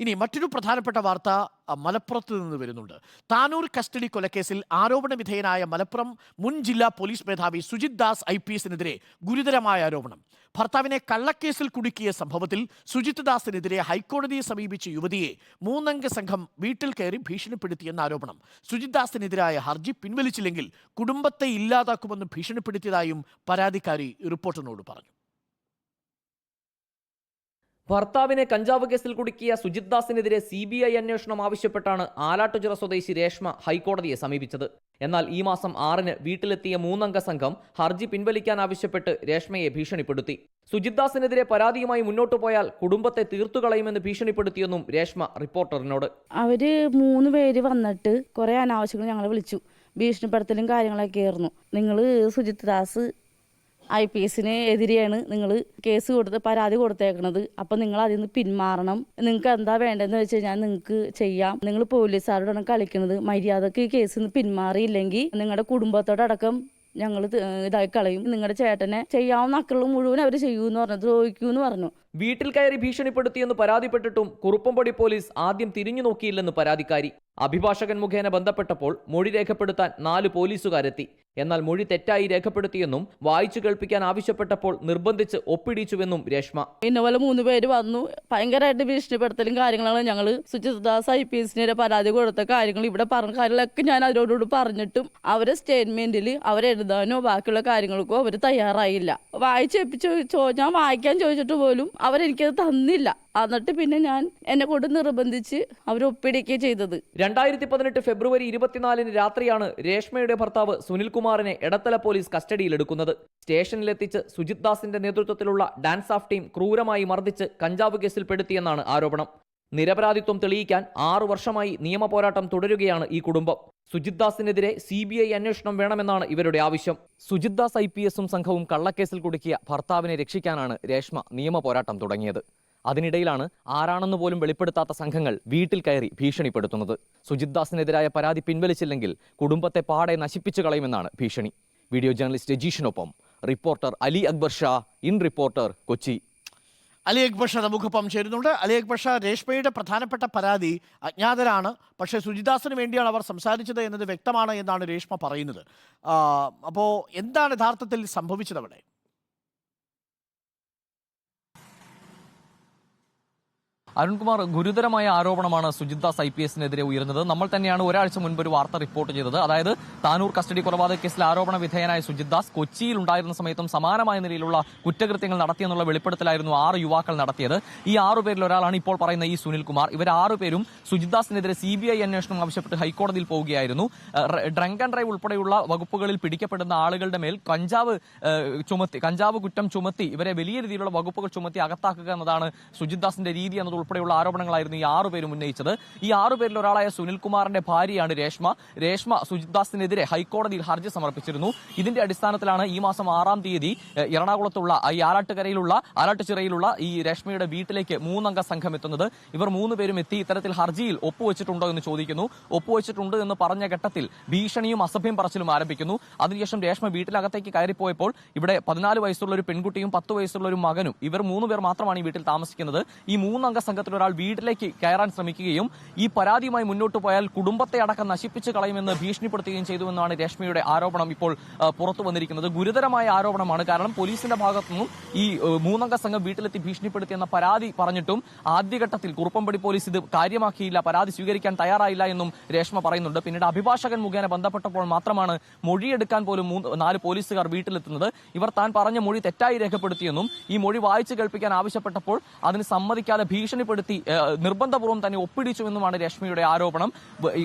ഇനി മറ്റൊരു പ്രധാനപ്പെട്ട വാർത്ത മലപ്പുറത്ത് നിന്ന് വരുന്നുണ്ട്. താനൂർ കസ്റ്റഡി കൊലക്കേസിൽ ആരോപണ വിധേയനായ മലപ്പുറം മുൻ ജില്ലാ പോലീസ് മേധാവി സുജിത് ദാസ് ഐ പി എസിനെതിരെ ഗുരുതരമായ ആരോപണം. ഭർത്താവിനെ കള്ളക്കേസിൽ കുടുക്കിയ സംഭവത്തിൽ സുജിത് ദാസിനെതിരെ ഹൈക്കോടതിയെ സമീപിച്ച യുവതിയെ മൂന്നംഗ സംഘം വീട്ടിൽ കയറി ഭീഷണിപ്പെടുത്തിയെന്ന ആരോപണം. സുജിത് ദാസിനെതിരായ ഹർജി പിൻവലിച്ചില്ലെങ്കിൽ കുടുംബത്തെ ഇല്ലാതാക്കുമെന്ന് ഭീഷണിപ്പെടുത്തിയതായും പരാതിക്കാരി റിപ്പോർട്ടറിനോട് പറഞ്ഞു. ഭർത്താവിനെ കഞ്ചാവ് കേസിൽ കുടുക്കിയ സുജിത് ദാസിനെതിരെ സി ബി ഐ അന്വേഷണം ആവശ്യപ്പെട്ടാണ് ആലാട്ടുചിറ സ്വദേശി രേഷ്മ ഹൈക്കോടതിയെ സമീപിച്ചത്. എന്നാൽ ഈ മാസം ആറിന് വീട്ടിലെത്തിയ മൂന്നംഗ സംഘം ഹർജി പിൻവലിക്കാൻ ആവശ്യപ്പെട്ട് രേഷ്മയെ ഭീഷണിപ്പെടുത്തി. സുജിത് ദാസിനെതിരെ പരാതിയുമായി മുന്നോട്ടു പോയാൽ കുടുംബത്തെ തീർത്തുകളയുമെന്ന് ഭീഷണിപ്പെടുത്തിയെന്നും രേഷ്മ റിപ്പോർട്ടറിനോട്. അവർ മൂന്ന് പേര് വന്നിട്ട് കുറെ അനാവശ്യങ്ങൾ ഞങ്ങളെ വിളിച്ചു. ഭീഷണിപ്പെടുത്തലും കാര്യങ്ങളൊക്കെ ആയിരുന്നു. നിങ്ങൾ സുജിത് ദാസ് ഐ പി എസിന് എതിരെയാണ് നിങ്ങൾ കേസ് കൊടുത്ത് പരാതി കൊടുത്തേക്കണത്. അപ്പം നിങ്ങൾ അതിൽ നിന്ന് പിന്മാറണം. നിങ്ങൾക്ക് എന്താ വേണ്ടതെന്ന് വെച്ച് കഴിഞ്ഞാൽ നിങ്ങൾക്ക് ചെയ്യാം. നിങ്ങൾ പോലീസുകാരോടാണ് കളിക്കുന്നത് മര്യാദയ്ക്ക് ഈ കേസിൽ നിന്ന് പിന്മാറിയില്ലെങ്കിൽ നിങ്ങളുടെ കുടുംബത്തോടടക്കം ഞങ്ങൾ ഇതായി കളയും. നിങ്ങളുടെ ചേട്ടനെ ചെയ്യാവുന്ന അക്രമം മുഴുവൻ അവർ ചെയ്യൂന്ന് പറഞ്ഞു ദ്രോഹിക്കൂന്ന് പറഞ്ഞു. വീട്ടിൽ കയറി ഭീഷണിപ്പെടുത്തിയെന്ന് പരാതിപ്പെട്ടിട്ടും കുറുപ്പംപടി പോലീസ് ആദ്യം തിരിഞ്ഞു നോക്കിയില്ലെന്ന് പരാതിക്കാരി. അഭിഭാഷകൻ മുഖേന ബന്ധപ്പെട്ടപ്പോൾ മൊഴി രേഖപ്പെടുത്താൻ നാല് പോലീസുകാരെത്തി. എന്നാൽ മൊഴി തെറ്റായി രേഖപ്പെടുത്തിയെന്നും വായിച്ചു കേൾപ്പിക്കാൻ ആവശ്യപ്പെട്ടപ്പോൾ നിർബന്ധിച്ച് ഒപ്പിടിച്ചുവെന്നും രേഷ്മ. ഇന്നപോലെ മൂന്ന് പേര് വന്നു. ഭയങ്കരമായിട്ട് ഭീഷണിപ്പെടുത്തലും കാര്യങ്ങളാണ് ഞങ്ങൾ സുചിതദാസ് ഐ പി എസിനെ പരാതി കൊടുത്ത കാര്യങ്ങൾ ഇവിടെ പറഞ്ഞ കാര്യങ്ങളൊക്കെ ഞാൻ അവരോടോട് പറഞ്ഞിട്ടും അവരെ സ്റ്റേറ്റ്മെന്റിൽ അവരെഴുതാനോ ബാക്കിയുള്ള കാര്യങ്ങൾക്കോ അവർ തയ്യാറായില്ല. വായിച്ചേപ്പിച്ച് ഞാൻ വായിക്കാൻ ചോദിച്ചിട്ട് പോലും അവരെനിക്കത് തന്നില്ല. എന്നിട്ട് പിന്നെ ഞാൻ എന്നെ കൊണ്ട് നിർബന്ധിച്ച് അവർ ഒപ്പിടിക്കുകയും ചെയ്തത്. രണ്ടായിരത്തി പതിനെട്ട് ഫെബ്രുവരി ഇരുപത്തിനാലിന് രാത്രിയാണ് രേഷ്മയുടെ ഭർത്താവ് സുനിൽകുമാറിനെ എടത്തല പോലീസ് കസ്റ്റഡിയിലെടുക്കുന്നത്. സ്റ്റേഷനിലെത്തിച്ച് സുജിത് ദാസിന്റെ നേതൃത്വത്തിലുള്ള ഡാൻസ് ഓഫ് ടീം ക്രൂരമായി മർദ്ദിച്ച് കഞ്ചാവ് കേസിൽപ്പെടുത്തിയെന്നാണ് ആരോപണം. നിരപരാധിത്വം തെളിയിക്കാൻ ആറു വർഷമായി നിയമ പോരാട്ടം തുടരുകയാണ് ഈ കുടുംബം. സുജിത് ദാസിനെതിരെ സി ബി ഐ അന്വേഷണം വേണമെന്നാണ് ഇവരുടെ ആവശ്യം. സുജിത് ദാസ് ഐ പി എസും സംഘവും കള്ളക്കേസിൽ കുടുക്കിയ ഭർത്താവിനെ രക്ഷിക്കാനാണ് രേഷ്മ നിയമ പോരാട്ടം തുടങ്ങിയത്. അതിനിടയിലാണ് ആരാണെന്ന് പോലും വെളിപ്പെടുത്താത്ത സംഘങ്ങൾ വീട്ടിൽ കയറി ഭീഷണിപ്പെടുത്തുന്നത്. സുജിത് ദാസിനെതിരായ പരാതി പിൻവലിച്ചില്ലെങ്കിൽ കുടുംബത്തെ പാടെ നശിപ്പിച്ചു കളയുമെന്നാണ് ഭീഷണി. Video journalist രജീഷിനൊപ്പം reporter Ali Akbar Shah in reporter Kochi. Ali അക്ബഷ നമുക്കൊപ്പം ചേരുന്നുണ്ട്. അലി അക്ബഷ രേഷ്മയുടെ പ്രധാനപ്പെട്ട പരാതി അജ്ഞാതരാണ്. പക്ഷേ സുജിദാസിന് വേണ്ടിയാണ് അവർ സംസാരിച്ചത് എന്നത് വ്യക്തമാണ് എന്നാണ് രേഷ്മ പറയുന്നത്. അപ്പോൾ എന്താണ് യഥാർത്ഥത്തിൽ സംഭവിച്ചത് അവിടെ? അരുൺകുമാർ ഗുരുതരമായ ആരോപണമാണ് സുജിത് ദാസ് ഐ പി എസിനെതിരെ ഉയർന്നത്. നമ്മൾ തന്നെയാണ് ഒരാഴ്ച മുൻപ് ഒരു വാർത്ത റിപ്പോർട്ട് ചെയ്തത്. അതായത് താനൂർ കസ്റ്റഡി കൊലപാതക കേസിൽ ആരോപണ വിധേയനായ സുജിത് ദാസ് കൊച്ചിയിൽ ഉണ്ടായിരുന്ന സമയത്തും സമാനമായ നിലയിലുള്ള കുറ്റകൃത്യങ്ങൾ നടത്തിയെന്നുള്ള വെളിപ്പെടുത്തലായിരുന്നു ആറ് യുവാക്കൾ നടത്തിയത്. ഈ ആറു പേരിൽ ഒരാളാണ് ഇപ്പോൾ പറയുന്ന ഈ സുനിൽകുമാർ. ഇവർ ആറുപേരും സുജിത് ദാസിനെതിരെ സി ബി ഐ അന്വേഷണം ആവശ്യപ്പെട്ട് ഹൈക്കോടതിയിൽ പോവുകയായിരുന്നു. ഡ്രങ്ക് ആൻഡ് ഡ്രൈവ് ഉൾപ്പെടെയുള്ള വകുപ്പുകളിൽ പിടിക്കപ്പെടുന്ന ആളുകളുടെ മേൽ കഞ്ചാവ് ചുമത്തി കഞ്ചാവ് കുറ്റം ചുമത്തി ഇവരെ വലിയ രീതിയിലുള്ള വകുപ്പുകൾ ചുമത്തി അകത്താക്കുക എന്നതാണ് സുജിത് ദാസിന്റെ രീതി എന്നത് ഉൾപ്പെടെയുള്ള ആരോപണങ്ങളായിരുന്നു ഈ ആറുപേരും ഉന്നയിച്ചത്. ഈ ആറുപേരിൽ ഒരാളായ സുനിൽകുമാറിന്റെ ഭാര്യയാണ് രേഷ്മ. രേഷ്മ സുജിത് ദാസിനെതിരെ ഹൈക്കോടതിയിൽ ഹർജി സമർപ്പിച്ചിരുന്നു. ഇതിന്റെ അടിസ്ഥാനത്തിലാണ് ഈ മാസം ആറാം തീയതി എറണാകുളത്തുള്ള ഈ ആലാട്ടുകരയിലുള്ള ആലാട്ടുചിറയിലുള്ള ഈ രേഷ്മയുടെ വീട്ടിലേക്ക് മൂന്നംഗ സംഘം എത്തുന്നത് ഇവർ മൂന്ന് പേരും എത്തി ഇത്തരത്തിൽ ഹർജിയിൽ ഒപ്പുവെച്ചിട്ടുണ്ടോ എന്ന് ചോദിക്കുന്നു. ഒപ്പുവെച്ചിട്ടുണ്ട് എന്ന് പറഞ്ഞ ഘട്ടത്തിൽ ഭീഷണിയും അസഭ്യം പറച്ചിലും ആരംഭിക്കുന്നു. അതിനുശേഷം രേഷ്മ വീട്ടിലകത്തേക്ക് കയറിപ്പോയപ്പോൾ ഇവിടെ പതിനാല് വയസ്സുള്ള ഒരു പെൺകുട്ടിയും പത്ത് വയസ്സുള്ള ഒരു മകനും ഇവർ മൂന്ന് പേർ മാത്രമാണ് ഈ വീട്ടിൽ താമസിക്കുന്നത്. ഈ മൂന്നംഗ സംഘത്തിൽ ഒരാൾ വീട്ടിലേക്ക് കയറാൻ ശ്രമിക്കുകയും ഈ പരാതിയുമായി മുന്നോട്ട് പോയാൽ കുടുംബത്തെ അടക്കം നശിപ്പിച്ച് കളയുമെന്ന് ഭീഷണിപ്പെടുത്തുകയും ചെയ്തുവെന്നാണ് രശ്മിയുടെ ആരോപണം ഇപ്പോൾ പുറത്തു വന്നിരിക്കുന്നത്. ഗുരുതരമായ ആരോപണമാണ്. കാരണം പോലീസിന്റെ ഭാഗത്തു നിന്നും ഈ മൂന്നംഗ സംഘം വീട്ടിലെത്തി ഭീഷണിപ്പെടുത്തിയെന്ന പരാതി പറഞ്ഞിട്ടും ആദ്യഘട്ടത്തിൽ കുറുപ്പംപടി പോലീസ് ഇത് കാര്യമാക്കിയില്ല പരാതി സ്വീകരിക്കാൻ തയ്യാറായില്ല എന്നും രേഷ്മ പറയുന്നുണ്ട്. പിന്നീട് അഭിഭാഷകൻ മുഖേന ബന്ധപ്പെട്ടപ്പോൾ മാത്രമാണ് മൊഴിയെടുക്കാൻ പോലും നാല് പോലീസുകാർ വീട്ടിലെത്തുന്നത്. ഇവർ താൻ പറഞ്ഞ മൊഴി തെറ്റായി രേഖപ്പെടുത്തിയെന്നും ഈ മൊഴി വായിച്ചു കേൾപ്പിക്കാൻ ആവശ്യപ്പെട്ടപ്പോൾ അതിന് സമ്മതിക്കാതെ ഭീഷണിപ്പെടുത്തി നിർബന്ധപൂർവം തന്നെ ഒപ്പിടിച്ചുവെന്നുമാണ് രശ്മിയുടെ ആരോപണം.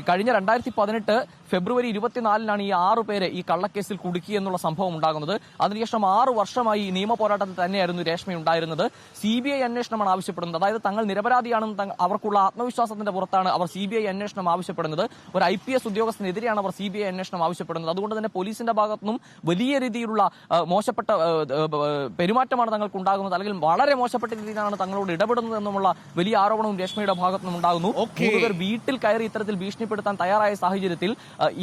കഴിഞ്ഞ രണ്ടായിരത്തി പതിനെട്ട് ഫെബ്രുവരി ഇരുപത്തിനാലിനാണ് ഈ ആറു പേരെ ഈ കള്ളക്കേസിൽ കുടുക്കി എന്നുള്ള സംഭവം ഉണ്ടാകുന്നത്. അതിനുശേഷം ആറു വർഷമായി നിയമ പോരാട്ടത്തിൽ തന്നെയായിരുന്നു രേഷ്മ ഉണ്ടായിരുന്നത്. സി ബി ഐ അന്വേഷണമാണ് ആവശ്യപ്പെടുന്നത്. അതായത് തങ്ങൾ നിരപരാധിയാണെന്ന് അവർക്കുള്ള ആത്മവിശ്വാസത്തിന്റെ പുറത്താണ് അവർ സി ബി ഐ അന്വേഷണം ആവശ്യപ്പെടുന്നത്. ഒരു ഐ പി എസ് ഉദ്യോഗസ്ഥനെതിരെയാണ് അവർ സി ബി ഐ അന്വേഷണം ആവശ്യപ്പെടുന്നത്. അതുകൊണ്ട് തന്നെ പോലീസിന്റെ ഭാഗത്തുനിന്നും വലിയ രീതിയിലുള്ള മോശപ്പെട്ട പെരുമാറ്റമാണ് തങ്ങൾക്ക് ഉണ്ടാകുന്നത് അല്ലെങ്കിൽ വളരെ മോശപ്പെട്ട രീതിയിലാണ് തങ്ങളോട് ഇടപെടുന്നത് എന്നുമുള്ള വലിയ ആരോപണവും രേഷ്മയുടെ ഭാഗത്തു നിന്നുണ്ടാകുന്നു ഓക്കേ. വീട്ടിൽ കയറി ഇത്തരത്തിൽ ഭീഷണിപ്പെടുത്താൻ തയ്യാറായ സാഹചര്യത്തിൽ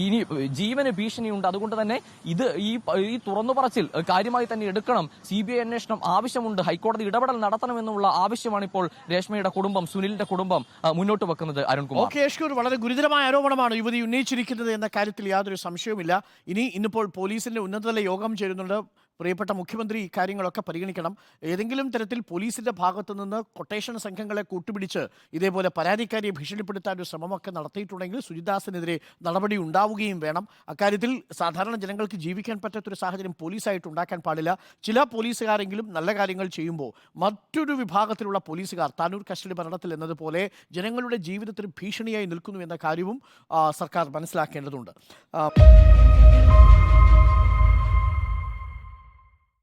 ഇനി ജീവന് ഭീഷണിയുണ്ട്. അതുകൊണ്ട് തന്നെ ഇത് ഈ ഈ തുറന്നു പറച്ചിൽ കാര്യമായി തന്നെ എടുക്കണം. സി ബി ഐ അന്വേഷണം ആവശ്യമുണ്ട്. ഹൈക്കോടതി ഇടപെടൽ നടത്തണമെന്നുള്ള ആവശ്യമാണ് ഇപ്പോൾ രേഷ്മയുടെ കുടുംബം സുനിലിന്റെ കുടുംബം മുന്നോട്ട് വെക്കുന്നത് അരുൺകുമാർ. ഓക്കെ വളരെ ഗുരുതരമായ ആരോപണമാണ് യുവതി ഉന്നയിച്ചിരിക്കുന്നത് എന്ന കാര്യത്തിൽ യാതൊരു സംശയവുമില്ല. ഇനി ഇന്നിപ്പോൾ പോലീസിന്റെ ഉന്നതതല യോഗം ചേരുന്നുണ്ട്. പ്രിയപ്പെട്ട മുഖ്യമന്ത്രി ഇക്കാര്യങ്ങളൊക്കെ പരിഗണിക്കണം. ഏതെങ്കിലും തരത്തിൽ പോലീസിന്റെ ഭാഗത്തു നിന്ന് കൊട്ടേഷൻ സംഘങ്ങളെ കൂട്ടുപിടിച്ച് ഇതേപോലെ പരാതിക്കാരിയെ ഭീഷണിപ്പെടുത്താൻ ഒരു ശ്രമമൊക്കെ നടത്തിയിട്ടുണ്ടെങ്കിൽ സുജിദാസിനെതിരെ നടപടി ഉണ്ടാവുകയും വേണം. അക്കാര്യത്തിൽ സാധാരണ ജനങ്ങൾക്ക് ജീവിക്കാൻ പറ്റാത്തൊരു സാഹചര്യം പോലീസായിട്ട് ഉണ്ടാക്കാൻ പാടില്ല. ചില പോലീസുകാരെങ്കിലും നല്ല കാര്യങ്ങൾ ചെയ്യുമ്പോൾ മറ്റൊരു വിഭാഗത്തിലുള്ള പോലീസുകാർ താനൂർ കസ്റ്റഡി ഭരണത്തിൽ എന്നതുപോലെ ജനങ്ങളുടെ ജീവിതത്തിന് ഭീഷണിയായി നിൽക്കുന്നു എന്ന കാര്യവും സർക്കാർ മനസ്സിലാക്കേണ്ടതുണ്ട്.